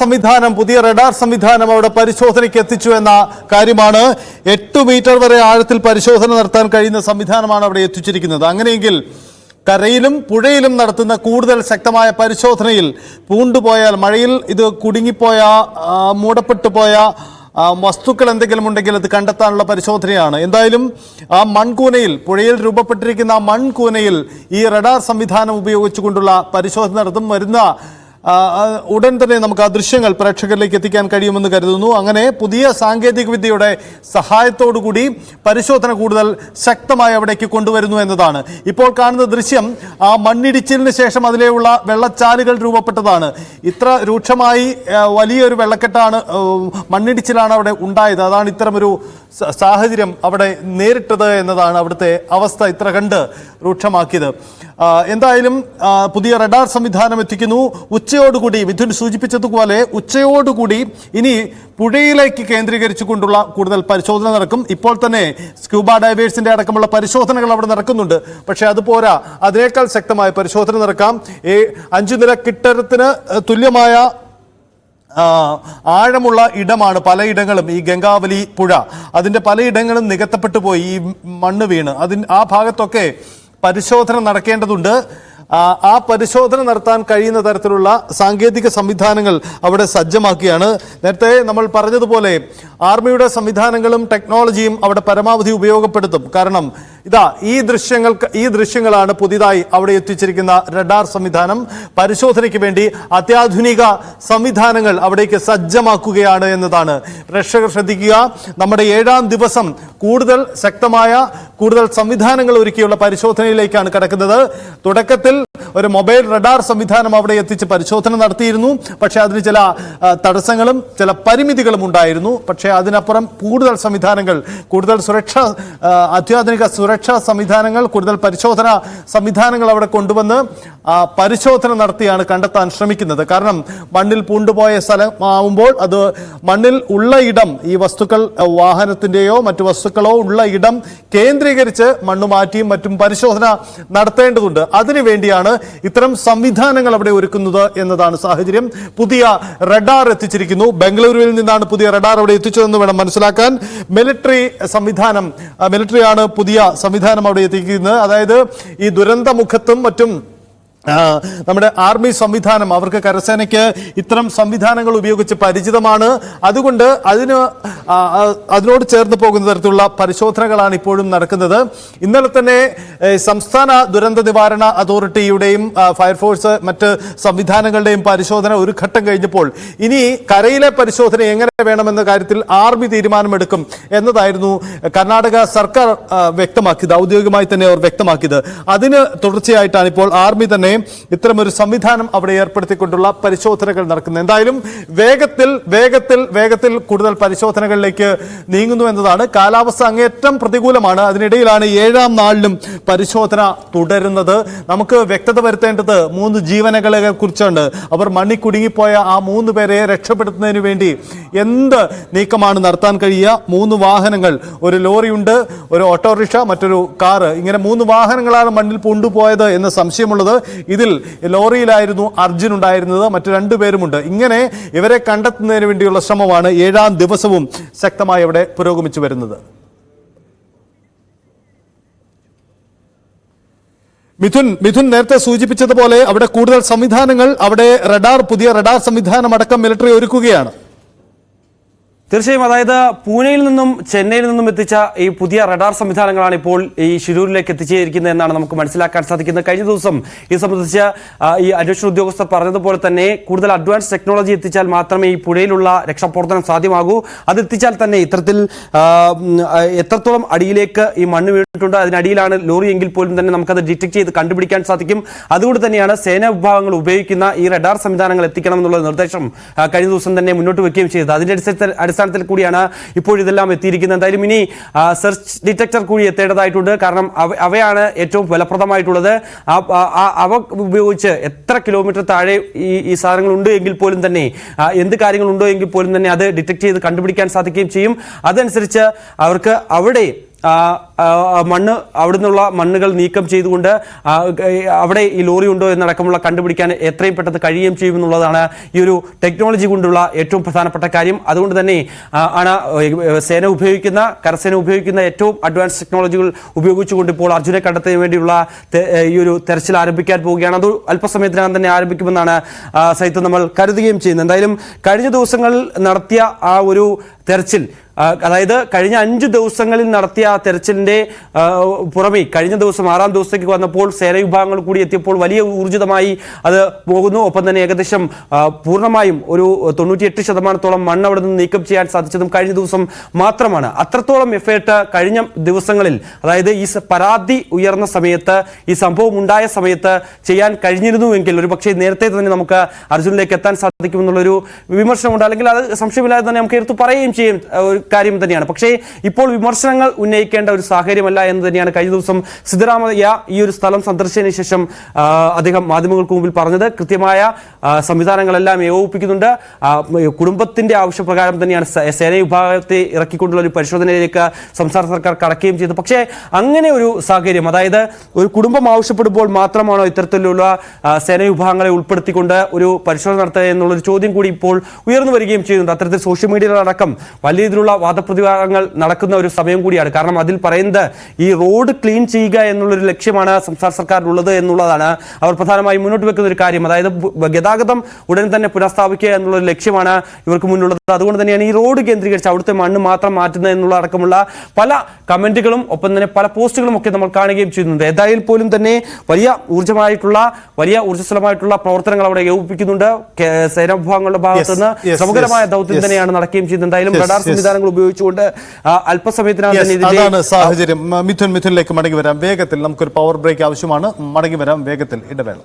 സംവിധാനം പുതിയ റഡാർ സംവിധാനം അവിടെ പരിശോധനയ്ക്ക് എത്തിച്ചു എന്ന കാര്യമാണ്. എട്ട് മീറ്റർ വരെ ആഴത്തിൽ പരിശോധന നടത്താൻ കഴിയുന്ന സംവിധാനമാണ് അവിടെ എത്തിച്ചിരിക്കുന്നത്. അങ്ങനെയെങ്കിൽ കരയിലും പുഴയിലും നടത്തുന്ന കൂടുതൽ ശക്തമായ പരിശോധനയിൽ പൂണ്ടുപോയാൽ മഴയിൽ ഇത് കുടുങ്ങിപ്പോയ മൂടപ്പെട്ടു പോയ വസ്തുക്കൾ എന്തെങ്കിലും ഉണ്ടെങ്കിൽ അത് കണ്ടെത്താനുള്ള പരിശോധനയാണ്. എന്തായാലും ആ മൺകൂനയിൽ പുഴയിൽ രൂപപ്പെട്ടിരിക്കുന്ന ആ മൺകൂനയിൽ ഈ റഡാർ സംവിധാനം ഉപയോഗിച്ചുകൊണ്ടുള്ള പരിശോധന നടത്തും വരുന്ന ഉടൻ തന്നെ നമുക്ക് ആ ദൃശ്യങ്ങൾ പ്രേക്ഷകരിലേക്ക് എത്തിക്കാൻ കഴിയുമെന്ന് കരുതുന്നു. അങ്ങനെ പുതിയ സാങ്കേതിക വിദ്യയുടെ സഹായത്തോടുകൂടി പരിശോധന കൂടുതൽ ശക്തമായി അവിടേക്ക് കൊണ്ടുവരുന്നു എന്നതാണ്. ഇപ്പോൾ കാണുന്ന ദൃശ്യം ആ മണ്ണിടിച്ചിലിന് ശേഷം അതിലെയുള്ള വെള്ളച്ചാലുകൾ രൂപപ്പെട്ടതാണ്. ഇത്ര രൂക്ഷമായി വലിയൊരു വെള്ളക്കെട്ടാണ് മണ്ണിടിച്ചിലാണ് അവിടെ ഉണ്ടായത്. അതാണ് ഇത്തരമൊരു സാഹചര്യം അവിടെ നേരിട്ടത് എന്നതാണ് അവിടുത്തെ അവസ്ഥ ഇത്ര കണ്ട് രൂക്ഷമാക്കിയത്. എന്തായാലും പുതിയ റഡാർ സംവിധാനം എത്തിക്കുന്നു. ഉച്ചയോടുകൂടി മിഥുൻ സൂചിപ്പിച്ചതുപോലെ ഉച്ചയോടുകൂടി ഇനി പുഴയിലേക്ക് കേന്ദ്രീകരിച്ചുകൊണ്ടുള്ള കൂടുതൽ പരിശോധന നടക്കും. ഇപ്പോൾ തന്നെ സ്ക്യൂബ ഡൈവേഴ്സിന്റെ അടക്കമുള്ള പരിശോധനകൾ അവിടെ നടക്കുന്നുണ്ട്. പക്ഷേ അത് പോരാ. അതിനേക്കാൾ ശക്തമായ പരിശോധന നടക്കാം. ഈ അഞ്ചു നില കിട്ടരത്തിന് തുല്യമായ ആഴമുള്ള ഇടമാണ് പലയിടങ്ങളും ഈ ഗംഗാവലി പുഴ. അതിന്റെ പലയിടങ്ങളും നികത്തപ്പെട്ടു പോയി ഈ മണ്ണ് വീണ്. അതിന് ആ ഭാഗത്തൊക്കെ പരിശോധന നടക്കേണ്ടതുണ്ട്. ആ, പരിശോധന നടത്താൻ കഴിയുന്ന തരത്തിലുള്ള സാങ്കേതിക സംവിധാനങ്ങൾ അവിടെ സജ്ജമാക്കിയാണ്. നേരത്തെ നമ്മൾ പറഞ്ഞതുപോലെ ആർമിയുടെ സംവിധാനങ്ങളും ടെക്നോളജിയും അവിടെ പരമാവധി ഉപയോഗപ്പെടുത്തും. കാരണം ഇതാ ഈ ദൃശ്യങ്ങൾ ഈ ദൃശ്യങ്ങളാണ് പുതിയതായി അവിടെ എത്തിച്ചിരിക്കുന്ന റഡാർ സംവിധാനം. പരിശോധനയ്ക്ക് വേണ്ടി അത്യാധുനിക സംവിധാനങ്ങൾ അവിടേക്ക് സജ്ജമാക്കുകയാണ് എന്നതാണ്. പ്രേക്ഷകർ ശ്രദ്ധിക്കുക നമ്മുടെ ഏഴാം ദിവസം കൂടുതൽ ശക്തമായ കൂടുതൽ സംവിധാനങ്ങൾ ഒരുക്കിയുള്ള പരിശോധനയിലേക്കാണ് കടക്കുന്നത്. തുടക്കത്തിൽ ഒരു മൊബൈൽ റഡാർ സംവിധാനം അവിടെ എത്തിച്ച് പരിശോധന നടത്തിയിരുന്നു. പക്ഷേ അതിന് ചില തടസ്സങ്ങളും ചില പരിമിതികളും ഉണ്ടായിരുന്നു. പക്ഷേ അതിനപ്പുറം കൂടുതൽ സംവിധാനങ്ങൾ കൂടുതൽ സുരക്ഷ അത്യാധുനിക സുരക്ഷാ സംവിധാനങ്ങൾ കൂടുതൽ പരിശോധന സംവിധാനങ്ങൾ അവിടെ കൊണ്ടുവന്ന് പരിശോധന നടത്തിയാണ് കണ്ടെത്താൻ ശ്രമിക്കുന്നത്. കാരണം മണ്ണിൽ പൂണ്ടുപോയ സ്ഥലമാവുമ്പോൾ അത് മണ്ണിൽ ഉള്ള ഇടം ഈ വസ്തുക്കൾ വാഹനത്തിന്റെയോ മറ്റു വസ്തുക്കളോ ഉള്ള ഇടം കേന്ദ്രീകരിച്ച് മണ്ണ് മാറ്റിയും മറ്റും പരിശോധന നടത്തേണ്ടതുണ്ട്. അതിനു വേണ്ടിയാണ് ഇത്തരം സംവിധാനങ്ങൾ അവിടെ ഒരുക്കുന്നത് എന്നതാണ് സാഹചര്യം. പുതിയ റഡാർ എത്തിച്ചിരിക്കുന്നു. ബംഗളൂരുവിൽ നിന്നാണ് പുതിയ റഡാർ അവിടെ എത്തിച്ചതെന്ന് വേണം മനസ്സിലാക്കാൻ. മിലിറ്ററി സംവിധാനം മിലിറ്ററിയാണ് പുതിയ സംവിധാനം അവിടെ എത്തിക്കുന്നത്. അതായത് ഈ ദുരന്തമുഖത്തും മറ്റും നമ്മുടെ ആർമി സംവിധാനം അവർക്ക് കരസേനയ്ക്ക് ഇത്തരം സംവിധാനങ്ങൾ ഉപയോഗിച്ച് പരിചിതമാണ്. അതുകൊണ്ട് അതിന് അതിനോട് ചേർന്ന് പോകുന്ന തരത്തിലുള്ള പരിശോധനകളാണ് ഇപ്പോഴും നടക്കുന്നത്. ഇന്നലെ തന്നെ സംസ്ഥാന ദുരന്ത നിവാരണ അതോറിറ്റിയുടെയും ഫയർഫോഴ്സ് മറ്റ് സംവിധാനങ്ങളുടെയും പരിശോധന ഒരു ഘട്ടം കഴിഞ്ഞപ്പോൾ ഇനി കരയിലെ പരിശോധന എങ്ങനെ വേണമെന്ന കാര്യത്തിൽ ആർമി തീരുമാനമെടുക്കും എന്നതായിരുന്നു കർണാടക സർക്കാർ വ്യക്തമാക്കിയത് ഔദ്യോഗികമായി തന്നെ അവർ വ്യക്തമാക്കിയത്. അതിന് തുടർച്ചയായിട്ടാണ് ഇപ്പോൾ ആർമി തന്നെ ഇത്തരമൊരു സംവിധാനം അവിടെ ഏർപ്പെടുത്തിക്കൊണ്ടുള്ള പരിശോധനകൾ നടക്കുന്നത് എന്തായാലും വേഗത്തിൽ വേഗത്തിൽ വേഗത്തിൽ കൂടുതൽ പരിശോധനകളിലേക്ക് നീങ്ങുന്നു എന്നതാണ് കാലാവസ്ഥ അങ്ങേറ്റം പ്രതികൂലമാണ്. അതിനിടയിലാണ് ഏഴാം നാളിലും പരിശോധന തുടരുന്നത്. നമുക്ക് വ്യക്തത വരുത്തേണ്ടത് മൂന്ന് ജീവനകളെ കുറിച്ചാണ്. അവർ മണ്ണിക്കുടുങ്ങിപ്പോയ ആ മൂന്ന് പേരെ രക്ഷപ്പെടുത്തുന്നതിന് വേണ്ടി എന്ത് നീക്കമാണ് നടത്താൻ കഴിയുക? മൂന്ന് വാഹനങ്ങൾ. ഒരു ലോറിയുണ്ട് ഒരു ഓട്ടോറിക്ഷ മറ്റൊരു കാറ്. ഇങ്ങനെ മൂന്ന് വാഹനങ്ങളാണ് മണ്ണിൽ കൊണ്ടുപോയത് എന്ന് സംശയമുള്ളത്. ഇതിൽ ലോറിയിലായിരുന്നു അർജുൻ ഉണ്ടായിരുന്നത് മറ്റു രണ്ടുപേരുമുണ്ട് ഇങ്ങനെ ഇവരെ കണ്ടെത്തുന്നതിന് വേണ്ടിയുള്ള ശ്രമമാണ് ഏഴാം ദിവസവും ശക്തമായി അവിടെ പുരോഗമിച്ചു വരുന്നത്. മിഥുൻ മിഥുൻ നേരത്തെ സൂചിപ്പിച്ചതുപോലെ അവിടെ കൂടുതൽ സംവിധാനങ്ങൾ അവിടെ റഡാർ പുതിയ റഡാർ സംവിധാനം അടക്കം മിലിറ്ററി ഒരുക്കുകയാണ്. തീർച്ചയായും അതായത് പൂനെയിൽ നിന്നും ചെന്നൈയിൽ നിന്നും എത്തിച്ച ഈ പുതിയ റഡാർ സംവിധാനങ്ങളാണ് ഇപ്പോൾ ഈ ഷിരൂരിലേക്ക് എത്തിച്ചേരിക്കുന്നത് എന്നാണ് നമുക്ക് മനസ്സിലാക്കാൻ സാധിക്കുന്നത്. കഴിഞ്ഞ ദിവസം ഇത് സംബന്ധിച്ച് ഈ അന്വേഷണ ഉദ്യോഗസ്ഥർ പറഞ്ഞതുപോലെ തന്നെ കൂടുതൽ അഡ്വാൻസ് ടെക്നോളജി എത്തിച്ചാൽ മാത്രമേ ഈ പുഴയിലുള്ള രക്ഷാപ്രവർത്തനം സാധ്യമാകൂ. അത് എത്തിച്ചാൽ തന്നെ ഇത്തരത്തിൽ എത്രത്തോളം അടിയിലേക്ക് ഈ മണ്ണ് വീണിട്ടുണ്ട് അതിനടിയിലാണ് ലോറി എങ്കിൽ പോലും തന്നെ നമുക്കത് ഡിറ്റക്ട് ചെയ്ത് കണ്ടുപിടിക്കാൻ സാധിക്കും. അതുകൊണ്ട് തന്നെയാണ് സേനാ വിഭാഗങ്ങൾ ഉപയോഗിക്കുന്ന ഈ റഡാർ സംവിധാനങ്ങൾ എത്തിക്കണം എന്നുള്ള നിർദ്ദേശം കഴിഞ്ഞ ദിവസം തന്നെ മുന്നോട്ട് വെക്കുകയും ചെയ്തത്. അതിന്റെ അടിസ്ഥാനത്തിൽ അടിസ്ഥാനത്തിൽ കൂടിയാണ് ഇപ്പോൾ ഇതെല്ലാം എത്തിയിരിക്കുന്നത്. എന്തായാലും ഇനി സെർച്ച് ഡിറ്റക്ടർ കൂടി എത്തേണ്ടതായിട്ടുണ്ട്. കാരണം അവ- അവയാണ് ഏറ്റവും ഫലപ്രദമായിട്ടുള്ളത്. അവ ഉപയോഗിച്ച് എത്ര കിലോമീറ്റർ താഴെ ഈ ഈ സാധനങ്ങൾ ഉണ്ട് എങ്കിൽ പോലും തന്നെ എന്ത് കാര്യങ്ങളുണ്ടോ എങ്കിൽ പോലും തന്നെ അത് ഡിറ്റക്ട് ചെയ്ത് കണ്ടുപിടിക്കാൻ സാധിക്കുകയും ചെയ്യും. അതനുസരിച്ച് അവർക്ക് അവിടെ മണ്ണ് അവിടെ നിന്നുള്ള മണ്ണുകൾ നീക്കം ചെയ്തുകൊണ്ട് അവിടെ ഈ ലോറി ഉണ്ടോ എന്നടക്കമുള്ള കണ്ടുപിടിക്കാൻ എത്രയും പെട്ടെന്ന് കഴിയുകയും ചെയ്യുമെന്നുള്ളതാണ് ഈ ഒരു ടെക്നോളജി കൊണ്ടുള്ള ഏറ്റവും പ്രധാനപ്പെട്ട കാര്യം. അതുകൊണ്ട് തന്നെ ആണ് സേന ഉപയോഗിക്കുന്ന കരസേന ഉപയോഗിക്കുന്ന ഏറ്റവും അഡ്വാൻസ് ടെക്നോളജികൾ ഉപയോഗിച്ചുകൊണ്ട് ഇപ്പോൾ അർജുനെ കണ്ടെത്തുന്നതിന് വേണ്ടിയുള്ള ഈ ഒരു തെരച്ചിൽ ആരംഭിക്കാൻ പോവുകയാണ്. അത് അല്പസമയത്തിനകം തന്നെ ആരംഭിക്കുമെന്നാണ് സഹിതം നമ്മൾ കരുതുകയും ചെയ്യുന്നത്. എന്തായാലും കഴിഞ്ഞ ദിവസങ്ങളിൽ നടത്തിയ ആ ഒരു തെരച്ചിൽ അതായത് കഴിഞ്ഞ അഞ്ച് ദിവസങ്ങളിൽ നടത്തിയ തെരച്ചിലിന്റെ പുറമെ കഴിഞ്ഞ ദിവസം ആറാം ദിവസത്തേക്ക് വന്നപ്പോൾ സേന വിഭാഗങ്ങൾ കൂടി എത്തിയപ്പോൾ വലിയ ഊർജിതമായി അത് പോകുന്നു. ഒപ്പം തന്നെ ഏകദേശം പൂർണമായും ഒരു തൊണ്ണൂറ്റിയെട്ട് ശതമാനത്തോളം മണ്ണ് അവിടെ നിന്ന് നീക്കം ചെയ്യാൻ സാധിച്ചതും കഴിഞ്ഞ ദിവസം മാത്രമാണ്. അത്രത്തോളം എഫേർട്ട് കഴിഞ്ഞ ദിവസങ്ങളിൽ അതായത് ഈ പരാതി ഉയർന്ന സമയത്ത് ഈ സംഭവം ഉണ്ടായ സമയത്ത് ചെയ്യാൻ കഴിഞ്ഞിരുന്നുവെങ്കിൽ ഒരു പക്ഷേ നേരത്തെ തന്നെ നമുക്ക് അർജുനിലേക്ക് എത്താൻ സാധിക്കുമെന്നുള്ളൊരു വിമർശനമുണ്ട്. അല്ലെങ്കിൽ അത് സംശയമില്ലാതെ തന്നെ നമുക്ക് എടുത്തു പറയുകയും ചെയ്യും. കാര്യം തന്നെയാണ്. പക്ഷേ ഇപ്പോൾ വിമർശനങ്ങൾ ഉന്നയിക്കേണ്ട ഒരു സാഹചര്യമല്ല എന്ന് തന്നെയാണ് കഴിഞ്ഞ ദിവസം സിദ്ധരാമയ്യ ഈ ഒരു സ്ഥലം സന്ദർശിച്ചതിന് ശേഷം അദ്ദേഹം മാധ്യമങ്ങൾക്ക് മുമ്പിൽ പറഞ്ഞത്. കൃത്യമായ സംവിധാനങ്ങളെല്ലാം ഏകോപിപ്പിക്കുന്നുണ്ട്. കുടുംബത്തിന്റെ ആവശ്യപ്രകാരം തന്നെയാണ് സേന വിഭാഗത്തെ ഇറക്കിക്കൊണ്ടുള്ള ഒരു പരിശോധനയിലേക്ക് സംസ്ഥാന സർക്കാർ കടക്കുകയും ചെയ്തു. പക്ഷേ അങ്ങനെ ഒരു സാഹചര്യം അതായത് ഒരു കുടുംബം ആവശ്യപ്പെടുമ്പോൾ മാത്രമാണോ ഇത്തരത്തിലുള്ള ആ, സേന വിഭാഗങ്ങളെ ഉൾപ്പെടുത്തിക്കൊണ്ട് ഒരു പരിശോധന നടത്തുക എന്നുള്ളൊരു ചോദ്യം കൂടി ഇപ്പോൾ ഉയർന്നു വരികയും ചെയ്യുന്നുണ്ട്. അത്തരത്തിൽ സോഷ്യൽ മീഡിയയിലടക്കം വലിയ രീതിയിലുള്ള വാദപ്രതിവാദങ്ങൾ നടക്കുന്ന ഒരു സമയം കൂടിയാണ്. കാരണം അതിൽ പറയുന്നത് ഈ റോഡ് ക്ലീൻ ചെയ്യുക എന്നുള്ളൊരു ലക്ഷ്യമാണ് സംസ്ഥാന സർക്കാരിനുള്ളത് എന്നുള്ളതാണ് അവർ പ്രധാനമായും മുന്നോട്ട് വെക്കുന്ന ഒരു കാര്യം. അതായത് ഗതാഗതം ഉടൻ തന്നെ പുനഃസ്ഥാപിക്കുക എന്നുള്ളൊരു ലക്ഷ്യമാണ് ഇവർക്ക് മുന്നിലുള്ളത്. അതുകൊണ്ട് തന്നെയാണ് ഈ റോഡ് കേന്ദ്രീകരിച്ച് അവിടുത്തെ മണ്ണ് മാത്രം മാറ്റുന്നത് എന്നുള്ള അടക്കമുള്ള പല കമന്റുകളും ഒപ്പം തന്നെ പല പോസ്റ്റുകളും ഒക്കെ നമ്മൾ കാണുകയും ചെയ്യുന്നുണ്ട്. ഏതായാലും പോലും തന്നെ വലിയ ഊർജമായിട്ടുള്ള വലിയ ഊർജസ്വലമായിട്ടുള്ള പ്രവർത്തനങ്ങൾ അവിടെ ഏകോപിപ്പിക്കുന്നുണ്ട്. കേ- സേനാ വിഭാഗങ്ങളുടെ ഭാഗത്ത് നിന്ന് Yes, yes, സമഗ്രമായ ദൗത്യം. തന്നെയാണ് നടക്കുകയും ചെയ്യുന്നത്. എന്തായാലും റഡാർ yes. ഉപയോഗിച്ചുകൊണ്ട് അല്പസമയത്തിനാണ് അല്പസമയത്തിനകം സാഹചര്യം. മിഥുൻ മിഥുനിലേക്ക് മടങ്ങി വരാം. വേഗത്തിൽ നമുക്കൊരു പവർ ബ്രേക്ക് ആവശ്യമാണ്. മടങ്ങി വരാം. വേഗത്തിൽ ഇടവേള.